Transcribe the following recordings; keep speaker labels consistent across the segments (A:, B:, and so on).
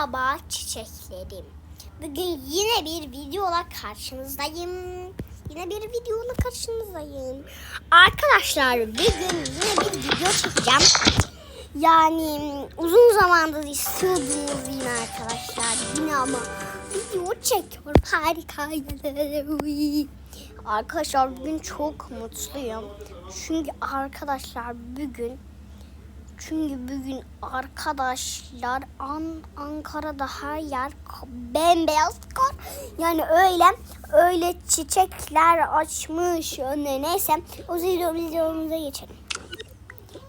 A: Merhaba çiçeklerim. Bugün yine bir videola karşınızdayım. Yine bir videola karşınızdayım. Arkadaşlar bugün yine bir video çekeceğim. Yani uzun zamandır istiyordunuz yine arkadaşlar. Yine ama video çekiyorum. Harika. Arkadaşlar bugün çok mutluyum. Çünkü arkadaşlar bugün çünkü bugün arkadaşlar An Ankara'da her yer bembeyaz kar. Yani öyle öyle çiçekler açmış. Ne, neyse o video videomuza geçelim.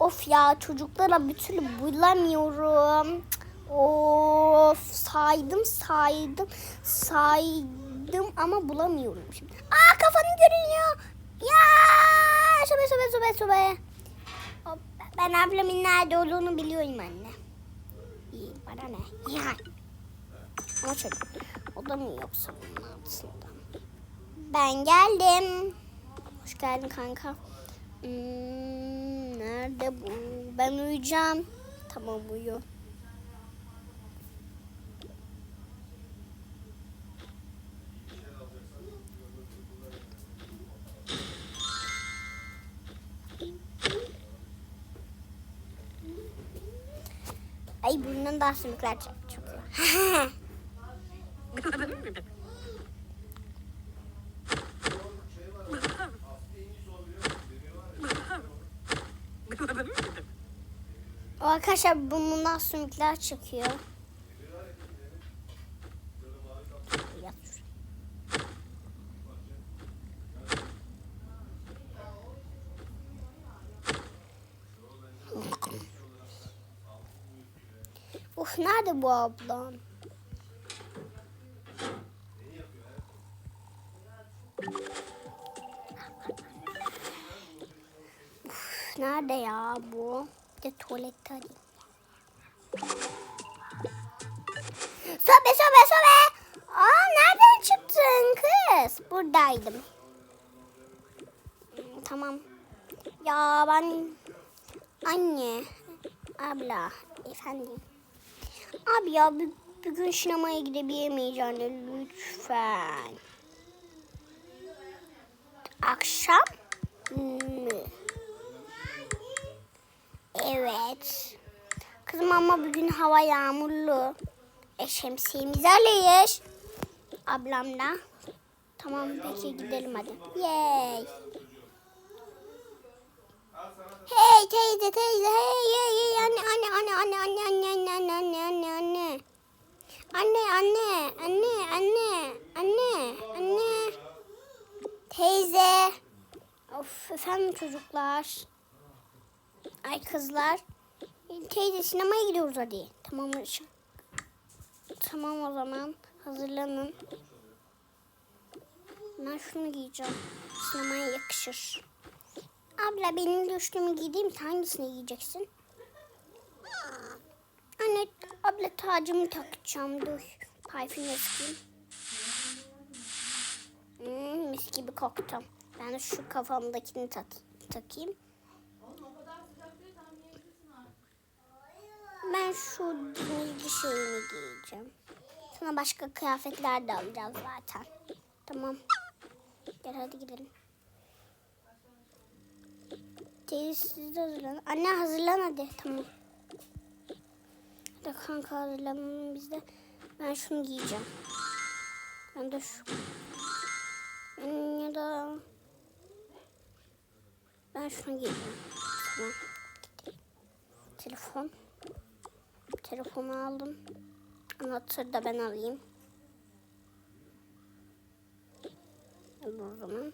A: Of ya çocuklara bir türlü bulamıyorum. Of saydım saydım saydım ama bulamıyorum şimdi. Aa kafanı görünüyor. Ya sobe sobe sobe sobe. Ben ablamın nerede olduğunu biliyorum anne. İyi bana ne? Ya. Ama çocuk. O da mı yoksa bunun altında? Ben geldim. Hoş geldin kanka. Hmm, nerede bu? Ben uyuyacağım. Tamam uyu. Bundan daha sümükler çok, çok Arkadaşlar bundan sümükler çıkıyor. Nerede bu ablam? Uf nerede ya bu? Bir de tuvalette arayayım. Sobe sobe sobe. Aa nereden çıktın kız? Buradaydım. Hmm, Tamam. Ya ben anne, abla, efendim. Abi ya bir, bir gün sinemaya gidebilmeyeceğim de lütfen. Akşam mı? Evet. Kızım ama bugün hava yağmurlu. E şemsiyemizi alıyoruz. Ablamla. Tamam peki gidelim hadi. Yay. Hey teyze teyze hey hey hey anne anne anne anne anne anne anne anne anne anne anne. Anne anne anne anne anne anne. Teyze. Of efendim çocuklar. Ay kızlar. Teyze sinemaya gidiyoruz hadi. Tamam. Tamam o zaman hazırlanın. Ben şunu giyeceğim. Sinemaya yakışır. Abla benim de üstümü giydiğim hangisini giyeceksin? Anne abla tacımı takacağım. Dur. Parfüm yakayım. Hmm, mis gibi koktu. Ben şu kafamdakini tak takayım. Ben şu denizli şeyini giyeceğim. Sana başka kıyafetler de alacağız zaten. Tamam. Gel hadi gidelim. Teyze siz de hazırlanın. Anne hazırlan hadi. Tamam. Hadi kanka hazırlanın biz de. Ben şunu giyeceğim. Ben de şu. Ben ya da... Ben şunu giyeceğim. Tamam. Telefon. Telefonu aldım. Anahtarı da ben alayım. O zaman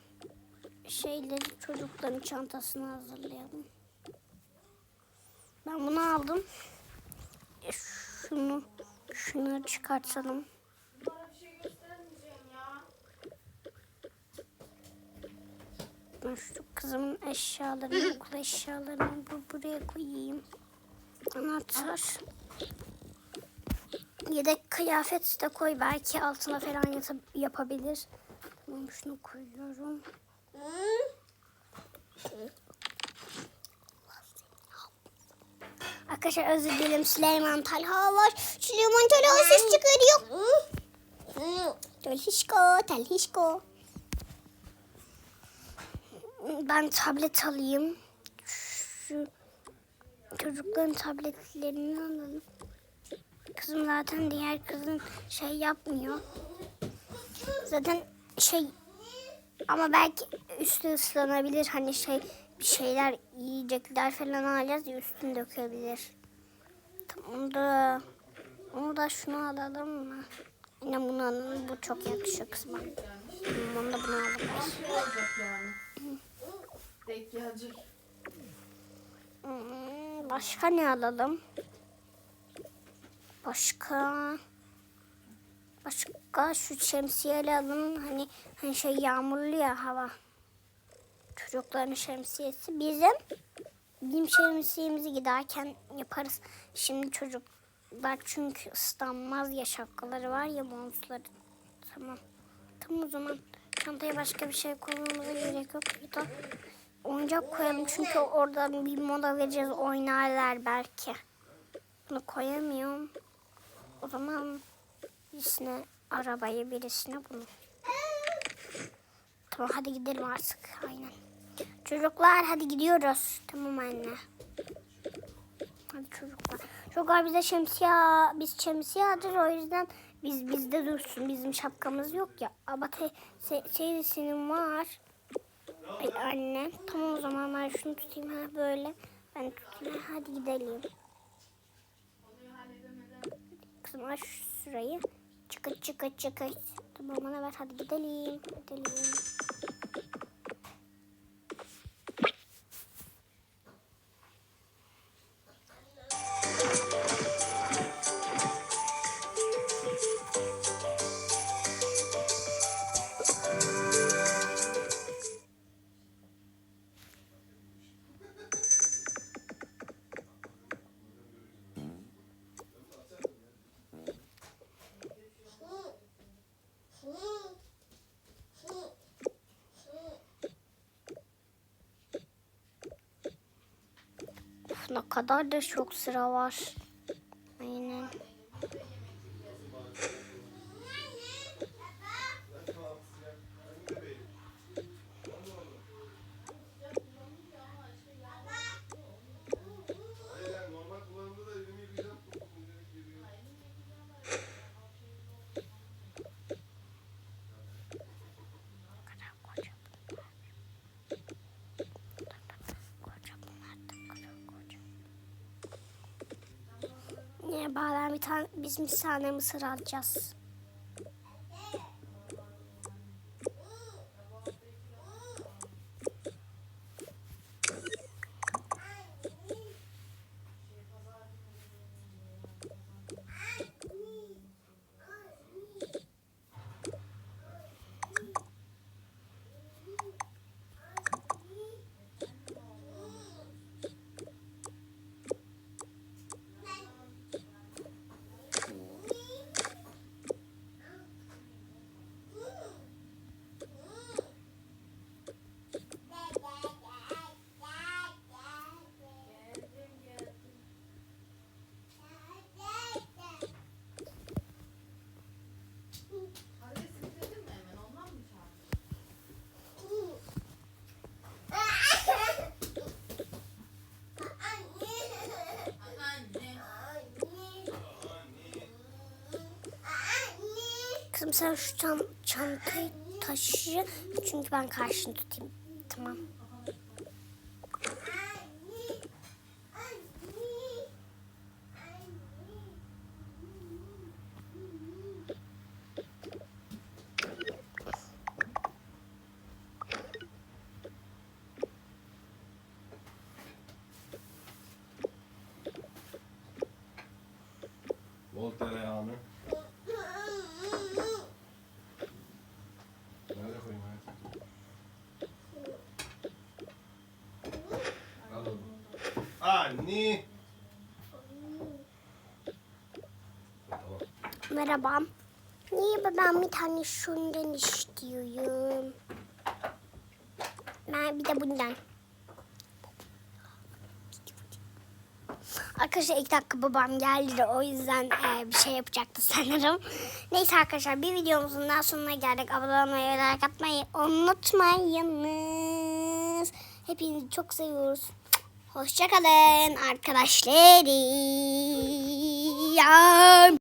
A: şeyleri çocukların çantasına hazırlayalım. Ben bunu aldım. E, şunu şunu çıkartalım. Ben şu kızımın eşyalarını, okul eşyalarını bu buraya koyayım. Anahtar. Yedek kıyafet de koy. Belki altına falan yata- yapabilir. Tamam şunu koyuyorum. Arkadaşlar özür dilerim Süleyman Talha var. Süleyman Talha ses çıkarıyor. Telhişko, telhişko. Ben tablet alayım. Şu çocukların tabletlerini alalım. Kızım zaten diğer kızın şey yapmıyor. Zaten şey ama belki üstü ıslanabilir. Hani şey bir şeyler yiyecekler falan alacağız ya üstünü dökebilir. Tamam da onu da şunu alalım mı? Yine bunu. Bu çok yakışıyor. Tamam, Onu da bunu alalım.
B: yani. Denk.
A: Hmm, Başka ne alalım? Başka başka şu şemsiyeyle alalım. Hani hani şey yağmurlu ya hava. Çocukların şemsiyesi bizim bizim şemsiyemizi giderken yaparız. Şimdi çocuklar çünkü ıslanmaz ya şapkaları var ya montları. Tamam. Tamam o zaman çantaya başka bir şey koymamıza gerek yok. Bir de oyuncak koyalım çünkü orada bir moda vereceğiz oynarlar belki. Bunu koyamıyorum. O zaman birisine arabayı birisine bunu. Tamam hadi gidelim artık. Aynen. Çocuklar hadi gidiyoruz. Tamam anne. Hadi çocuklar. Çocuklar bize şemsiye, biz şemsiye alacağız o yüzden biz bizde dursun. Bizim şapkamız yok ya. Ama te, se, senin var. Ay anne. Tamam o zaman ben şunu tutayım ha böyle. Ben tutayım. ha, Hadi gidelim. Kızım aç şurayı. Çıkıt çıkıt çıkıt. Tamam bana ver hadi gidelim. Gidelim. Ne kadar da çok sıra var. Aynen. Bana bir tane biz bir tane mısır alacağız. Kızım sen şu çan- çantayı taşı çünkü ben karşını tutayım. Tamam.
C: Tamam.
A: Merhaba. Niye ben bir tane şundan istiyorum? Ben bir de bundan. Arkadaşlar ilk dakika babam geldi de o yüzden e, bir şey yapacaktı sanırım. Neyse arkadaşlar bir videomuzun daha sonuna geldik. Abone olmayı ve like atmayı unutmayınız. Hepinizi çok seviyoruz. Hoşçakalın arkadaşlarım.